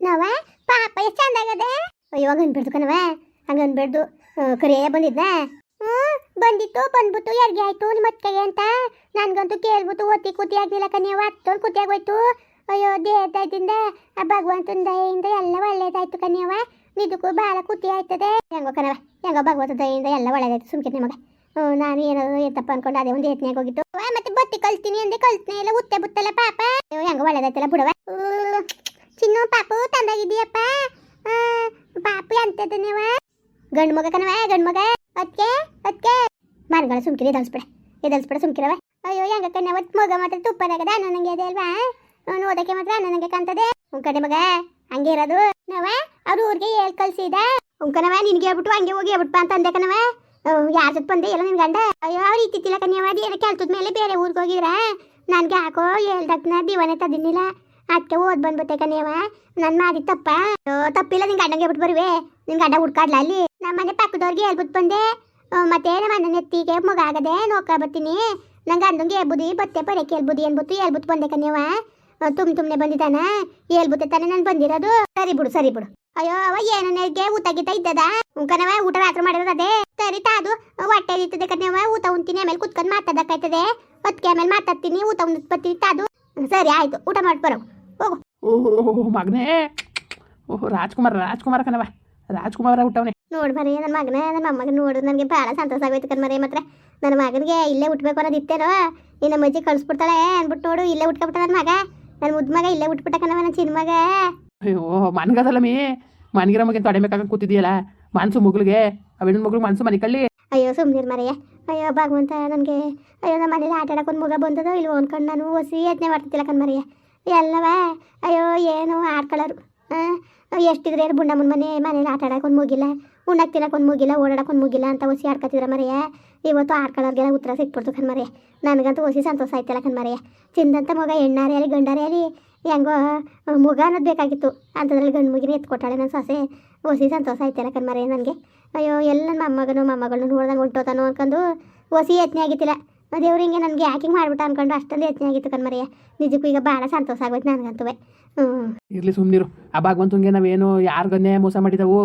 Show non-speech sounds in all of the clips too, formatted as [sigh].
ನವ? ಪಾಪ, ಎಷ್ಟು ಚಂದಾಗದೆ ಅಯ್ಯೋ ಇವಾಗ ಅನ್ಬಿಡ್ದು ಕಣವ ಹಂಗೆ ಅನ್ಬಿಡ್ದು ಕರಿಯ ಬಂದಿದ್ದ ಹ್ಞೂ, ಬಂದಿತ್ತು, ಬಂದ್ಬಿಟ್ಟು ಯಾರಿಗೆ ಆಯ್ತು ನಿಮ್ಮ ಕೈ ಅಂತ. ನನ್ಗಂತೂ ಕೇಳ್ಬಿಟ್ಟು ಒತ್ತಿ ಕೂತಿ ಆಗಿಲ್ಲ ಕನ್ಯವ ಹತ್ತೋನ್ ಕೂತಿ ಆಗೋಯ್ತು. ಅಯ್ಯೋ ದೇಹದಿಂದ ಭಗವಂತನ ದಯೆಯಿಂದ ಎಲ್ಲ ಒಳ್ಳೇದಾಯ್ತು ಕನ್ಯವ ನಿಜಕ್ಕೂ ಭಾಳ ಖುಷಿ ಆಯ್ತದೆ. ಹೆಂಗೋ ಕಣವ ಹೆಂಗೋ ಭಗವಂತ ದಯೆಯಿಂದ ಎಲ್ಲ ಒಳ್ಳೇದಾಯ್ತು. ಸುಮ್ಕೆ ನಿಮಗೆ ನಾನು ಏನಾದ್ರು ಎತ್ತಪ್ಪ ಅನ್ಕೊಂಡು, ಅದೇ ಒಂದು ಯತ್ನಾಗ ಹೋಗಿತ್ತು. ಮತ್ತೆ ಬತ್ತಿ ಕಲ್ತೀನಿ ಅಂದೆ, ಕಲ್ತನೆ ಇಲ್ಲ ಉತ್ತೆ ಬುತ್ತಲ್ಲ ಪಾಪ. ಹೆಂಗೋ ಒಳ್ಳೇದಾಯ್ತಲ್ಲ ಬಿಡವ ಚಿನ್ನು ಪಾಪು ತಂದಾಗಿದ್ದೀಯಪ್ಪ. ಪಾಪು ಎಂತದ ನೀವ ಗಂಡು ಮಗ ಕನವ ಗಂಡು ಮಗ. ಅದಕ್ಕೆ ಅದಕ್ಕೆ ಮರಗಳ ಸುಮ್ಕಿರಿ, ಎದಲ್ಸ್ಬಿಡ ಎದಲ್ಸ್ಬಿಡ ಸುಮ್ಕಿರವ ಅಯ್ಯೋ, ಹೆಂಗ ಕಣ್ಣೆ ಒಟ್ಟು ಮಗ ಮಾತ್ರ ತುಪ್ಪದಾಗದ ಅನ್ನ ಇದೆ ಅದೇ ಅಲ್ವಾ? ಅವನು ಓದಕ್ಕೆ ಮಾತ್ರ ಅನ್ನ ನಂಗೆ ಕಾಣ್ತದೆ. ಉನ್ ಕಡೆ ಮಗ, ಹಂಗೆ ಇರೋದು. ನವ ಅವ್ರ ಊರಿಗೆ ಹೇಳ್ ಕಳ್ಸಿದ. ಕನವ ನಿನ್ಗೆ ಹೇಳ್ಬಿಟ್ಟು ಹಂಗೆ ಹೋಗಿ ಹೇಳ್ಬಿಟ್ಪ ಅಂತ ಅಂದೆ ಕಣವ ಯಾರ ಜೊತೆ ಬಂದೆ ಎಲ್ಲ ನಿನ್ ಗಂಡ? ಅಯ್ಯೋ, ಅವ್ರು ಇತ್ತಿತ್ತಿಲ್ಲ ಕನ್ಯವ ಏನೋ ಕೆಲ್ಸದ ಮೇಲೆ ಬೇರೆ ಊರಿಗೆ ಹೋಗಿದ್ರ. ನನ್ಗೆ ಹಾಕೋ ಹೇಳ್ದಕ್ನ ದಿವನೆ ತದಿನಿಲ್ಲ ಅದಕ್ಕೆ ಓದ್ ಬಂದ್ಬಿಟ್ಟೆ ಕಣೇವ ನನ್ ಮಾಡಿ ತಪ್ಪ? ತಪ್ಪಿಲ್ಲ, ನಿನ್ ಗಂಡಂಗೆ ಹೇಳ್ಬಿಟ್ಟು ಬರುವೆ. ನಿನ್ ಅಡ್ಡ ಹುಡ್ಕಾಡ್ಲ ಅಲ್ಲಿ? ನಮ್ಮ ಮನೆ ಪಕ್ಕದವ್ರಿಗೆ ಹೇಳ್ಬಿಟ್ಟು ಬಂದೆ. ಮತ್ತೆ ನಮ್ಮ ಅಣ್ಣನ ಎತ್ತಿಗೆ ಮಗ ಆಗದೆ ನೋಕ ಬರ್ತೀನಿ. ನಂಗೆ ಅಂದಂಗೆ ಹೇಳ್ಬುದಿ, ಬತ್ತೆ ಪರೆ ಕೇಳ್ಬುದಿ ಅನ್ಬಿಟ್ಟು ಹೇಳ್ಬಿಟ್ಟು ಬಂದೆ ಕನ್ಯವ ತುಮ್ ತುಮ್ನೆ ಬಂದಿದ್ದಾನ? ಹೇಳ್ಬಿಟ್ಟೆ ತಾನೆ ನಾನು ಬಂದಿರೋದು. ಸರಿ ಬಿಡು ಸರಿ ಬಿಡು. ಅಯ್ಯೋ, ಅವ ಏನೋ ನನಗೆ ಊಟ ಗೀತ ಇದ್ದದ? ಉಂಕನವ ಊಟ ರಾತ್ರಿ ಮಾಡಿರೋದು ಅದೇ. ಸರಿ ತಾದು, ಹೊಟ್ಟೆ ಇರ್ತದೆ ಕನ್ಯವ ಊಟ ಉಂತೀನಿ ಆಮೇಲೆ ಕುತ್ಕೊಂಡು ಮಾತಾಡಕ್ಕಾಯ್ತದೆ ಹೊತ್ತಿಗೆ ಆಮೇಲೆ ಮಾತಾಡ್ತೀನಿ, ಊಟ ಉಂದ್ ಬರ್ತೀನಿ ತಾದು. ಸರಿ, ಆಯ್ತು, ಊಟ ಮಾಡಿ ಬರೋ ಓಹೋ ಮಗನೇ. ಓಹೋ ರಾಜ್ಕುಮಾರ್ ರಾಜ್ಕುಮಾರ ಕಣವ ರಾಜ್ಕುಮಾರ ಹುಟ್ಟವನೇ. ನೋಡಿ ಮರಿ ನನ್ನ ಮಗನ ನನ್ನ ಮೊಮ್ಮಗನ ನೋಡು ನನಗೆ ಭಾಳ ಸಂತೋಷ ಆಗೋಯ್ತು ಕಣ್ ಮರಿ ಮಾತ್ರ. ನನ್ನ ಮಗನಿಗೆ ಇಲ್ಲೇ ಹುಟ್ಬೇಕು ಅನ್ನೋದಿತ್ತೇನೋ ನಿನ್ನ ಅಜ್ಜಿ ಕಳಿಸ್ಬಿಡ್ತಾಳೆ ಅನ್ಬಿಟ್ಟು ನೋಡು ಇಲ್ಲೇ ಹುಟ್ಕೊಬಿಟ್ಟ ನನ್ನ ಮಗ. ನನ್ನ ಮುದ್ದು ಮಗ ಇಲ್ಲೇ ಹುಟ್ಬಿಟ್ಟ ಕಣವ ನನ್ನ ಚಿನ್ನ ಮಗ. ಅಯ್ಯೋ ಮನ್ಗದಲ್ಲ ಮೀ ಮನ್ಗಿರೋ ತೊಡೆ ತೊಡೆಬೇಕಾಗ ಕೂತಿದೆಯಲ್ಲ ಮನ್ಸು ಮುಗ್ಳಿಗೆ. ಅವೆಣ್ಣ ಮಗ್ಳು ಮನ್ಸು ಮನೆ ಕಳ್ಳಿ ಅಯ್ಯೋ ಸುಮ್ಮನೆ ಮರೆಯ ಅಯ್ಯೋ ಭಗವಂತ ನನಗೆ ಅಯ್ಯೋ ನಮ್ಮ ಮನೇಲಿ ಆಟ ಆಡಕ್ಕೆ ಒಂದು ಮಗ ಬಂದದೋ ಇಲ್ಲಿ ಅನ್ಕೊಂಡು ನಾನು ಹೊಸಿ ಯತ್ನೆ ಮಾಡ್ತಿದ್ದಿಲ್ಲ ಕಣ್ ಮರೆಯ ಎಲ್ಲವ? ಅಯ್ಯೋ, ಏನು ಆಡ್ಕೊಳ್ಳೋರು? ಎಷ್ಟಿದ್ರೆ ಬುಂಡಮ್ಮನ ಮನೆ ಮನೇಲಿ ಆಟ ಆಡಕ್ಕೊಂದು ಮುಗಿಲ್ಲ? ಉಣ್ಣಕ್ಕೆ ತಿನ್ನಕ್ಕೆ ಒಂದು ಮುಗಿಲ್ಲ? ಓಡಾಡಕ್ಕೆ ಒಂದು ಮುಗಿಲ್ಲ ಅಂತ ಹೊಸಿ ಆಡ್ಕೊತಿದ್ರ ಮರೆಯ? ಇವತ್ತು ಆಡ್ಕೊಳ್ಳೋರ್ಗೆಲ್ಲ ಉತ್ತರ ಸಿಕ್ಬಿಡ್ತು ಕಣ್ ಮರೆಯ. ನನಗಂತೂ ಹೊಸಿ ಸಂತೋಷ ಆಯ್ತಲ್ಲ ಕಣ್ ಮರೆಯ. ಚಿಂದಂತ ಮಗ ಹೆಣ್ಣಾರಿಯಲ್ಲಿ ಗಂಡಾರೆ ಅಲ್ಲಿ, ಹೆಂಗೋ, ಮುಗ ಅನ್ನೋದು ಬೇಕಾಗಿತ್ತು. ಅಂಥದ್ರಲ್ಲಿ ಗಂಡು ಮುಗಿನ ಎತ್ಕೊಟ್ಟಾಳೆ ನನ್ನ ಸೊಸೆ. ಹೊಸಿ ಸಂತೋಷ ಆಯ್ತಲ್ಲ ಕಣ್ ಮರೆಯ ನನಗೆ? ಅಯ್ಯೋ, ಎಲ್ಲ ಮೊಮ್ಮಗನು, ಮೊಮ್ಮಗಳನ್ನ ನೋಡ್ದಂಗೆ ಹೊಂಟೋತಾನೋ ಅನ್ಕೊಂಡು ಹೊಸಿ ಯತ್ನೆ ಆಗಿತ್ತಿಲ್ಲ. ದೇವ್ರು ಹಿಂಗೆ ನನಗೆ ಯಾಕಿಂಗ್ ಮಾಡ್ಬಿಟ್ಟ ಅನ್ಕೊಂಡು ಅಷ್ಟೊಂದು ಯೋಚನೆ ಆಗಿತ್ತು ಕಣ್ಮರಿಯ ನಿಜಕ್ಕೂ ಈಗ ಭಾಳ ಸಂತೋಷ ಆಗೋಯ್ತು ನನಗಂತೂ ಹ್ಞೂ ಇರ್ಲಿ ಸುಮ್ನಿರು. ಆ ಭಾಗವಂತಂಗೆ ನಾವೇನು ಯಾರಿಗನ್ನೇ ಮೋಸ ಮಾಡಿದವು?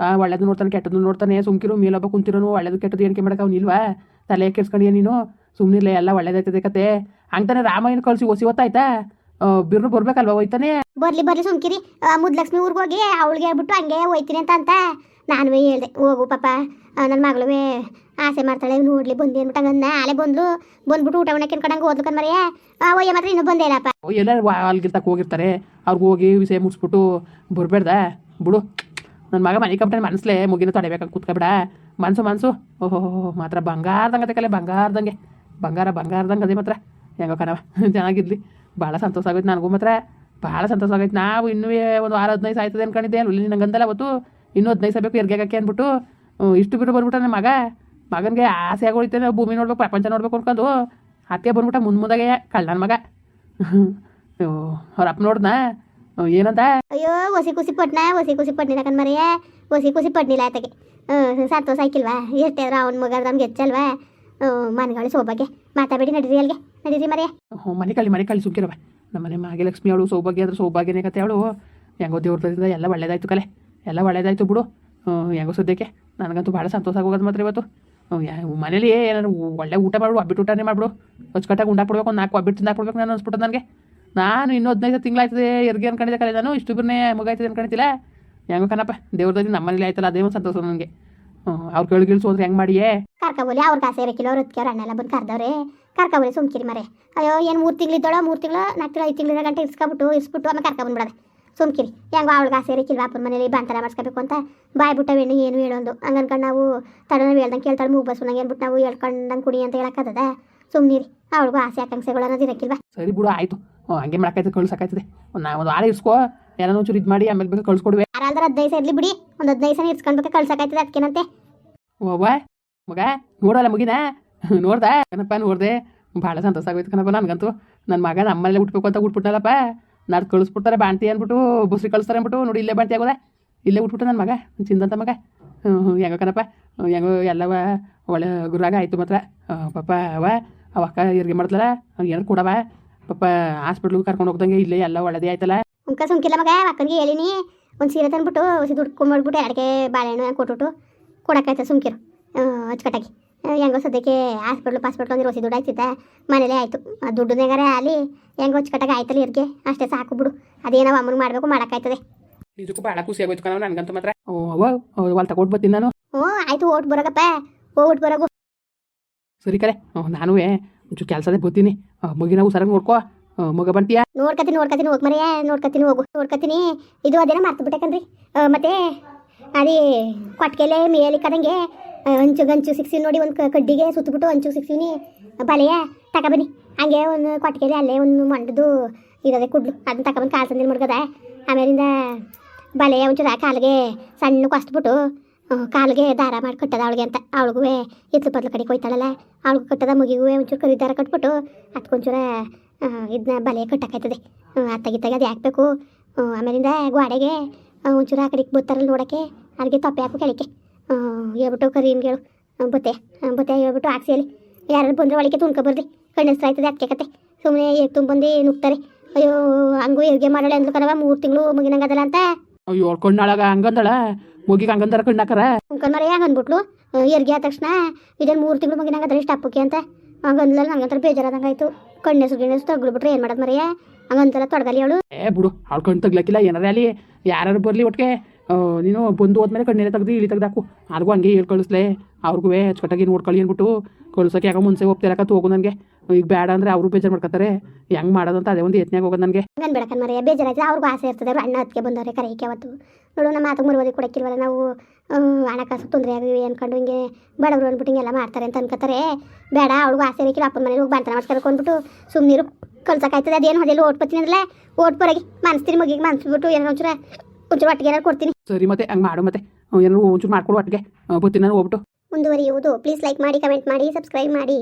ಆ ಒಳ್ಳೇದು ನೋಡ್ತಾನೆ ಕೆಟ್ಟದ್ದು ನೋಡ್ತಾನೆ ಸುಮ್ಕಿರು ಮೇಲೊಬ್ಬ ಕುಂತಿರೋನು ಒಳ್ಳೇದು ಕೆಟ್ಟದ್ದು ಏನಕ್ಕೆ ಮಾಡಕ್ಕೆ ಅವ್ನು ಇಲ್ವಾ ತಲೆ ಕೆಡ್ಸ್ಕೊಂಡಿಯ ನೀನು? ಸುಮ್ಮನಿಲ್ಲ ಎಲ್ಲ ಒಳ್ಳೇದಾಯ್ತದೆ ಕತೆ. ಹಂಗ್ತಾನೆ ರಾಮಾಯಣ ಕಳಿಸಿ ಒಸಿ ಗೊತ್ತಾಯ್ತಾ? ಬಿರ್ನು ಬರ್ಬೇಕಲ್ವಾ ಹೋಯ್ತಾನೆ? ಬರ್ಲಿ ಬರ್ಲಿ ಸುಮ್ಕಿರಿ. ಮುದ್ಲಕ್ಷ್ಮಿ ಊರಿಗೆ ಹೋಗಿ ಅವಳಿಗೆ ಹೇಳ್ಬಿಟ್ಟು ಹಂಗೆ ಹೋಯ್ತೀನಿ ಅಂತ ಅಂತ. ನಾನು ಹೇಳ್ದೆ, ಹೋಗು ಪಾಪ. ನನ್ನ ಮಗಳು ಆಸೆ ಮಾಡ್ತಾಳೆ ನೋಡ್ಲಿ ಬಂದಿ ಅಂದ್ಬಿಟ್ಟು ಹಂಗನ್ನ ಆಲೆ ಬಂದ್ಲು. ಬಂದ್ಬಿಟ್ಟು ಊಟ ಉಣಕ್ಕೆ ಕಡಂಗ ಹೋದ್ಲು ಕಣ್ಮರಿಯ ಒಯ್ಯ ಮಾತ್ರ ಇನ್ನೂ ಬಂದೇ ಇಲ್ಲಪ್ಪ ಎಲ್ಲರೂ ಅಲ್ಗಿರ್ತಕ್ಕ ಹೋಗಿರ್ತಾರೆ. ಅವ್ರಿಗೆ ಹೋಗಿ ವಿಷಯ ಮುಗಿಸ್ಬಿಟ್ಟು ಬರ್ಬೇಡ್ದ? ಬಿಡು. ನನ್ನ ಮಗ ಮನೆ ಕಂಪ್ಲೇಂಟ್ ಮನಸ್ಲೇ ಮುಗಿನ ತಡಿಬೇಕಾಗಿ ಕೂತ್ಕೊಬೇಡ. ಮನ್ಸು ಮನ್ಸು. ಓಹೋ ಮಾತ್ರ ಬಂಗಾರದಂಗೆ ಕಲೆ, ಬಂಗಾರದಂಗೆ. ಬಂಗಾರ, ಬಂಗಾರದಂಗೆ ಅದೇ ಮಾತ್ರ. ಹೆಂಗೋ ಕಣವ [laughs] ಚೆನ್ನಾಗಿದ್ಲಿ. ಭಾಳ ಸಂತೋಷ ಆಗೈತೆ ನನಗೂ ಮಾತ್ರ. ಭಾಳ ಸಂತೋಷ ಆಗೈತೆ ನಾವು ಇನ್ನೂ ಒಂದು ವಾರ ಹದಿನೈದು ಆಯ್ತದೆ ಅನ್ಕೊಂಡಿದ್ದೆ. ಅಲ್ಲಿ ನಂಗೆ ಅಂದಲ್ಲ ಅವತ್ತು ಇನ್ನೂ ಹದಿನೈದು ಸಾವಿರ ಬೇಕು ಹಾಕಿ ಅಂದ್ಬಿಟ್ಟು ಇಷ್ಟು ಬಿಟ್ಟು ಬಂದ್ಬಿಟ್ಟ ನನ್ನ ಮಗ. ಮಗನಿಗೆ ಆಸೆ ಆಗೋಯ್ತಾನೆ ಭೂಮಿ ನೋಡ್ಬೇಕು ಪ್ರಪಂಚ ನೋಡ್ಬೇಕು ಅನ್ಕೊಂಡು ಅತ್ತೆ ಬಂದ್ಬಿಟ್ಟ ಮುಂದೆ ಮುಂದಾಗೆ ಕಳ್ಳನ ನನ್ನ ಮಗ. [laughs] ಅವ್ರ ಅಪ್ಪ ನೋಡ್ದ ಏನಂತ? ಅಯ್ಯೋ ಹೊಸಿ ಖುಷಿ ಪಟ್ನ? ಹೊಸಿ ಖುಷಿ ಪಟ್ನಿಲ್ಲ ಕಣ್ಮರಿಯ ಹೊಸಿ ಖುಷಿ ಪಟ್ನಿಲ್ಲ ಆತಗೆ. ಸಂತೋಷ ಆಯ್ಕಿಲ್ವಾ ಎಷ್ಟೇ ಆದ್ರೂ ಅವ್ನ ಮಗ ನಮ್ಗೆ ಹೆಚ್ಚಲ್ವಾ? ಮನೆಗಳು ಸೋಬಾಗೆ ಮಾತಾಬೇಡಿ ನಡೀರಿ ಅಲ್ಲಿಗೆ. ನಡೀರಿ ಮರೆಯ ಹ್ಞೂ ಮನೆ ಕಳಿ ಮನೆ ಕಳಿ ನಮ್ಮ ಮನೆ ಮಾಗೆ ಲಕ್ಷ್ಮಿ ಅವಳು ಸೌಭಾಗ್ಯ ಅಂದ್ರೆ ಸೌಭಾಗ್ಯನೇ ಕತೆ ಅವಳು. ಹೆಂಗೋ ದೇವ್ರದಿಂದ ಎಲ್ಲ ಒಳ್ಳೇದಾಯ್ತು ಕಲೆ. ಎಲ್ಲ ಒಳ್ಳೇದಾಯ್ತು ಬಿಡು. ಹೆಂಗೋ ಸದ್ಯಕ್ಕೆ. ನನಗಂತೂ ಭಾಳ ಸಂತೋಷ ಆಗೋದು ಮಾತ್ರ ಇವತ್ತು. ಮನೇಲಿ ಏನಾದ್ರು ಒಳ್ಳೆ ಊಟ ಮಾಡ್ಬಿಡು, ಅಬ್ಬಿಟ್ಟು ಊಟನೇ ಮಾಡ್ಬಿಡು. ಅಚ್ಚುಕಟ್ಟಾಗಿ ಕೊಡ್ಬೇಕು ಒಂದು ನಾಲ್ಕು ಅಬ್ಬಿಟ್ಟು ಕೊಡ್ಬೇಕು ನಾನು ಅನ್ಸ್ಬಿಟ್ಟು ನನಗೆ. ನಾನು ಇನ್ನೂ ಹದಿನೈದು ತಿಂಗಳಾಯ್ತದೆ, ಎರ್ಗೆ ಅನ್ಕೊಂಡಿದ್ದೆ ಕಲೆ ನಾನು, ಇಷ್ಟು ಬಿರ್ನೇ ಮಗ ಆಯ್ತದೆ ಅನ್ಕೊಂಡಿದ್ದಿಲ್ಲ. ಹೆಂಗೋ ಕಣಪ್ಪ ದೇವ್ರದಲ್ಲಿ ನಮ್ಮ ಮನೇಲಿ ಆಯ್ತಲ್ಲ, ಅದೇ ಒಂದು ಸಂತೋಷ ನನಗೆ. ಅವ್ರು ಕೆಳಗಿಳಿಸು ಅಂದ್ರೆ ಹೆಂಗೆ ಮಾಡಿಯೇ? ಕರ್ಕಬೋಲಿ, ಅವ್ರ ಕಾಸೆ ಇರಕ್ಕಿಲ್ಲ ಅವ್ರು ಹೊತ್ತಿಗೆ ಅವ್ರ ಅಣ್ಣೆಲ್ಲ ಬಂದು ಕರ್ದವ್ರೆ. ಕರ್ಕಬೋಲಿ ಸುಮ್ಕಿರಿ ಮರೆ. ಅಯ್ಯೋ, ಏನು ಮೂರು ತಿಂಗಳಿದ್ದಳೋ ಮೂರು ತಿಂಗಳು ನಾಲ್ಕು ತಿಂಗಳು ಐದು ತಿಂಗಳ ಗಂಟೆ ಇಸ್ಕೊಬಿಟ್ಟು ಇಸ್ಬಿಟ್ಟು ಆಮೇಲೆ ಕರ್ಕೊಬಂದ್ಬಿಡೋದೆ. ಸುಮ್ಕಿರಿ. ಹೆಂಗೋ ಅವಳಿಗೆ ಆಸೆ ಇರಕ್ಕಿಲ್ವಾ ಅಪ್ಪನ ಮನೇಲಿ ಬಾಂತರ ಮಾಡಿಸ್ಕೋಬೇಕು ಅಂತ. ಬಾಯ್ ಬಿಟ್ಟವೇನು ಏನು ಹೇಳೋದು ಹಂಗೆ ಅನ್ಕೊಂಡು ನಾವು ತಡನ ನಾವು ಹೇಳ್ದಂಗೆ ಕೇಳ್ತಾಳೆ ಮೂಗು ಬಸ್ ನಂಗೆ ಬಿಟ್ಟು ನಾವು ಹೇಳ್ಕೊಂಡಂಗೆ ಕುಡಿ ಅಂತ ಹೇಳಕ್ಕದ ಸುಮ್ನಿರಿ. ಅವಳಿಗೂ ಆಸೆ ಆಕಾಂಕ್ಷೆಗಳು ಅನ್ನೋದು ಇರಕ್ಕಿಲ್ವಾ ಸರಿ ಬಿಡು ಆಯ್ತು. ಹಂಗೆ ಮಾಡಕೈತೆ ಕಳ್ಸಕೈತದೆ ಒಂದು ನಾ ಒಂದು ವಾರ ಇಸ್ಕೋ ಏನೋ ಒಂಚೂರು ಇದು ಮಾಡಿ ಆಮೇಲೆ ಬೇಕು ಕಳ್ಸ್ಕೊಡ್ವೆ. ಯಾರಾದ್ರೆ ಹದಿನೈದು ಸೈಡ್ಲಿ ಬಿಡಿ. ಒಂದು ಹದಿನೈದು ಸಲ ಇರ್ಸ್ಕೊಂಡ್ಬೇಕು ಕಳ್ಸಕ್ಕಾಯ್ತದೆ ಅದಕ್ಕೇನಂತೆ ಓವ ಮಗ ನೋಡಲ್ಲ ಮುಗಿದ [laughs] ನೋಡ್ದ? ಕಣಪ್ಪ ನೋಡ್ದೆ. ಭಾಳ ಸಂತೋಷ ಆಗೋಯ್ತು ಕಣಪ್ಪ ನನಗಂತೂ. ನನ್ನ ಮಗ ನಮ್ಮಲ್ಲೇ ಹುಟ್ಬೇಕು ಅಂತ ಉಟ್ಬಿಟ್ಟನಲ್ಲಪ್ಪ ನಾಡ್ ಕಳಿಸ್ಬಿಡ್ತಾರೆ, ಬಾಣ್ತಿ ಅಂದ್ಬಿಟ್ಟು ಬಸ್ರಿ ಕಳಿಸ್ತಾರೆ ಅಂದ್ಬಿಟ್ಟು, ನೋಡಿ ಇಲ್ಲೇ ಬಾಣ್ತಿ ಆಗೋದೆ. ಇಲ್ಲೇ ಉಟ್ಬಿಟ್ಟು ನನ್ನ ಮಗ ಚಿಂದಂತ ಮಗ ಹೆಂಗೋ ಕಣಪ್ಪ ಹೆಂಗೋ ಎಲ್ಲವ ಒಳ್ಳೆ ಗುರಾಗ ಆಯಿತು ಮಾತ್ರ. ಪಾಪ ಅವ ಅವ ಅಕ್ಕ ಇರ್ಗೆ ಮಾಡ್ತಾರ ಏನಾರು ಕೊಡವ. ಪಾಪ ಹಾಸ್ಪಿಟ್ಲ್ಗೆ ಕರ್ಕೊಂಡು ಹೋಗ್ದಂಗೆ ಇಲ್ಲೇ ಎಲ್ಲ ಒಳ್ಳೇದೇ ಆಯ್ತಲ್ಲ. ಉಂಕ ಸುಮ್ಕಿಲ್ಲ ಮಗ, ಅಕ್ಕನಿಗೆ ಹೇಳಿನಿ, ಒಂದು ಸೀರೆ ತಂದ್ಬಿಟ್ಟು ದುಡ್ಡು ಕೊಂಡ್ಬಿಟ್ಟು ಎರಡಿಗೆ ಬಾಳೆಹಣ್ಣು ಕೊಟ್ಬಿಟ್ಟು, ಕೊಡೋಕ್ಕಾಯ್ತು ಸುಮ್ಕಿರು. ಅಚ್ಚುಕಟ್ಟಾಗಿ. ಹೆಂಗೋ ಸದ್ಯಕ್ಕೆ ಹಾಸ್ಪಿಟ್ಲು ಪಾಸ್ಪಿಟ್ಲು ಅಂದ್ರೆ ಹೊಸಿ ದುಡ್ಡು ಆಯ್ತಿದ್ದ ಮನೇಲೇ ಆಯಿತು. ಆ ದುಡ್ಡು ನೆಗಾರೆ ಅಲ್ಲಿ ಹೆಂಗೋ ಅಚ್ಚುಕಟ್ಟಾಗಿ ಆಯ್ತಲ್ಲ ಇರ್ಗೆ ಅಷ್ಟೇ ಸಾಕು ಬಿಡು. ಅದೇನೋ ಅಮ್ಮನ ಮಾಡಬೇಕು ಮಾಡೋಕ್ಕಾಯ್ತದೆ. ಇದಕ್ಕೂ ಭಾಳ ಖುಷಿ ಆಗೋಯ್ತು ಕಣ ನನಗಂತೂ ಮಾತ್ರ. ಓ ಅವ್ವ ಹೊಲ್ ತಗೊಟ್ಟು ಬರ್ತೀನಿ ನಾನು. ಓ ಆಯ್ತು ಓಟ್ ಬರೋಗಪ್ಪ. ಓಟ್ ಬರೋಗು. ಸರಿ ಕರೆ. ನಾನು ಒಂಚೂರು ಕೆಲಸದೇ ಬರ್ತೀನಿ. ಮಗಿನ ಹುಷಾರಾಗಿ ನೋಡ್ಕೋ. ಮಗ ಬಂತೀಯಾ ನೋಡ್ಕತೀನಿ ನೋಡ್ಕತೀನಿ ಹೋಗ್ ಮರೆಯ? ನೋಡ್ಕತೀನಿ ಹೋಗು. ನೋಡ್ಕತೀನಿ ಇದು ಅದೇನೋ ಮರ್ತು ಬಿಟ್ಟೆ ಕಣ್ರಿ ಮತ್ತೆ ಅದೇ ಕೊಟ್ಟಿಗೆಲೆ ಮೇಲಿಕ್ಕದಂಗೆ ಅಂಚು ಗಂಚು ಸಿಕ್ಸಿ ನೋಡಿ ಒಂದು ಕಡ್ಡಿಗೆ ಸುತ್ತಬಿಟ್ಟು ಅಂಚು ಸಿಕ್ಸಿನಿ. ಬಲೆಯ ತಗೊಬನ್ನಿ ಹಂಗೆ ಒಂದು ಕೊಟ್ಟಿಗೆಲೆ ಅಲ್ಲೇ ಒಂದು ಮಂಡದು ಇರೋದೆ ಕುಡ್ಲು. ಅದನ್ನ ತಗೊಬಂದು ಕಾಲು ಸಂದಿಲ್ ಮುಡ್ಗದ. ಆಮೇಲಿಂದ ಬಲೆಯ ಒಂಚೂರು ಕಾಲಿಗೆ ಸಣ್ಣ ಕೊಸ್ಬಿಟ್ಟು ಕಾಲಿಗೆ ದಾರ ಮಾಡಿ ಕಟ್ಟದ ಅವಳಿಗೆ ಅಂತ. ಅವಳಿಗೂ ಇತ್ತು ಪದ್ಲು ಕಡೆ ಕೊಯ್ತಾಳಲ್ಲ. ಅವಳಿಗೂ ಕಟ್ಟದ ಮುಗಿಗೂ ಒಂಚೂರು ಕರಿ ದಾರ ಕಟ್ಬಿಟ್ಟು ಅದಕ್ಕೊಂಚೂರ ಇದನ್ನ ಬಲೆ ಕಟ್ಟಕ್ಕಾಯ್ತದೆ ಅತ್ತಾಗಿತ್ತಾಗ ಅದು ಹಾಕ್ಬೇಕು ಆಮೇಲಿಂದ ಗೋಡೆಗೆ ಒಂಚೂರು ಆ ಕಡೆಗೆ ಬತ್ತಾರಲ್ಲಿ ನೋಡೋಕ್ಕೆ ಅಲ್ಲಿಗೆ ತೊಪ್ಪೆ ಹಾಕು ಕೆಳಕ್ಕೆ. ಹೇಳ್ಬಿಟ್ಟು ಕರಿ ಬತ್ತೆ. ಆ, ಬತ್ತೆ ಹೇಳ್ಬಿಟ್ಟು ಆಕ್ಸಿಯಲ್ಲಿ ಅಲ್ಲಿ ಯಾರು ಬಂದರೆ ಒಳಗೆ ತುಂಬ್ಕೊ ಬರ್ರಿ ಆಯ್ತದೆ ಅದಕ್ಕೆ ಕತೆ. ಸುಮ್ಮನೆ ತುಂಬಂದು ನುಗ್ತಾರೆ. ಅಯ್ಯೋ ಹಂಗೂ ಹೆರಿಗೆ ಮಾಡೋಳೆ ಅಂದ್ಲು ಕಣವ ಮೂರು ತಿಂಗಳು ಮುಗಿನಂಗದಲ್ಲ ಅಂತ. ಅಯ್ಯೋ ಕಣ್ಣೊಳಗ ಹಂಗಂದಳ. ಮುಗಿಗೆ ಹಂಗಂದ್ರೆ ಕಣ್ಣಾಕರ ಉಂಕನ್ ಹಂಗೆ ಹೆಂಗೆ ಅಂದ್ಬಿಟ್ಲು ಹೆರಿಗೆ ಆದ ತಕ್ಷಣ ಇದನ್ನು ಮೂರು ತಿಂಗಳು ಮುಗಿನಂಗದ್ರೆ ಇಷ್ಟ ಅಪ್ಪಕ್ಕೆ ಅಂತ. ಹಂಗಂದ್ಲಲ್ಲ ನಂಗಂತರ ಬೇಜಾರಾದಂಗೆ ಆಯಿತು. ಕಣ್ಣೆಸು ಗಿಣ್ಣೆಸು ತಗ್ಬಿಟ್ರೆ ಏನು ಮಾಡೋದು ಮರೆಯ? ಹಂಗಂತಲ್ಲ ತೊಡಗಲಿ ಅವಳು. ಏ ಬಿಡು. ಅವ್ಳು ಕಣ್ಣು ತಗ್ಲಕ್ಕಿಲ್ಲ ಏನಾರ ಅಲ್ಲಿ ಯಾರು ಬರಲಿ ಒಟ್ಟಿಗೆ ನೀನು ಬಂದು ಹೋದ್ಮೇಲೆ ಕಣ್ಣೆಲ್ಲ ತೆಗ್ದು, ಇಳಿ ತೆಗ್ದಾಕು ಅವ್ರಿಗೂ ಹಂಗೆ ಹೇಳಿ ಕಳಿಸ್ಲೆ. ಅವ್ರಿಗೂ ಅಚ್ಚುಕಟ್ಟಾಗಿ ನೋಡ್ಕೊಳ್ಳಿ ಅಂದ್ಬಿಟ್ಟು ಕಳ್ಸೋಕೆ ಯಾಕೋ ಮುಂಚೆ ಹೋಗ್ತಿರಕತ್ತು ಹೋಗು ನನಗೆ. ಈಗ ಬೇಡ ಅಂದರೆ ಅವರು ಬೇಜಾರು ಮಾಡ್ಕೊತಾರೆ ಹೆಂಗೆ ಮಾಡೋದು ಅಂತ ಅದೇ ಒಂದು ಯತ್ನಾಗ ಹೋಗೋದು ನನಗೆ. ಹಂಗನ್ ಬೇಡಕನ್ ಮರೆಯ ಬೇಜಾರಾಯ್ತು ಅವ್ರಿಗೂ ಆಸೆ ಇರ್ತದೆ. ಅಣ್ಣ ಅದಕ್ಕೆ ಬಂದವ್ರೆ ಕರೆಯಕ್ಕೆ ಅವತ್ತು ನೋಡು, ನಮ್ಮ ಮಾತು ಮುರುವದಿ ಕೊಡಕ್ಕಿಲ್ವಲ್ಲ, ನಾವು ಹಣಕಾಸು ತೊಂದರೆ ಆಗಿವೆ ಅನ್ಕೊಂಡು ಹಿಂಗೆ ಬಡವರು ಅಂದ್ಬಿಟ್ಟು ಹಿಂಗೆಲ್ಲ ಮಾಡ್ತಾರೆ ಅಂತ ಅನ್ಕೋತಾರೆ ಬೇಡ ಅವ್ಳಿಗೂ ಆಸೆ ಇರಕ್ಕಿಲ್ಲ ಅಪ್ಪನ ಮನೆಗೆ ಹೋಗಿ ಬಾಂತನ ಮಾಡ್ಸ್ಕೊಬೇಕು ಅಂದ್ಬಿಟ್ಟು ಸುಮ್ಮನಿರು ಕಳ್ಸಕ್ಕಾಯ್ತದೆ ಅದೇನು ಅದೆಲ್ಲ ಓಟ್ ಬರ್ತೀನಿ ಅಂದ್ರಲ್ಲ ಓಟ್ ಬರಗಿ ಮನ್ಸ್ತೀನಿ ಮಗಿಗೆ ಮನ್ಸ್ಬಿಟ್ಟು ಏನೋ ಒಂಚೂರ ಒಂಚೂರು ಒಟ್ಟಿಗೆ ಏನಾರು ಕೊಡ್ತೀನಿ. ಸರಿ ಮತ್ತೆ ಹಂಗೆ ಮಾಡು ಮತ್ತೆ. ಏನಾರು ಒಂಚೂರು ಮಾಡ್ಕೊಡು ಒಟ್ಟಿಗೆ. ಬರ್ತೀನಿ ನಾನು ಹೋಗ್ಬಿಟ್ಟು. ಮುಂದುವರಿಯುವುದು. ಪ್ಲೀಸ್ ಲೈಕ್ ಮಾಡಿ ಕಮೆಂಟ್ ಮಾಡಿ ಸಬ್ಸ್ಕ್ರೈಬ್ ಮಾಡಿ.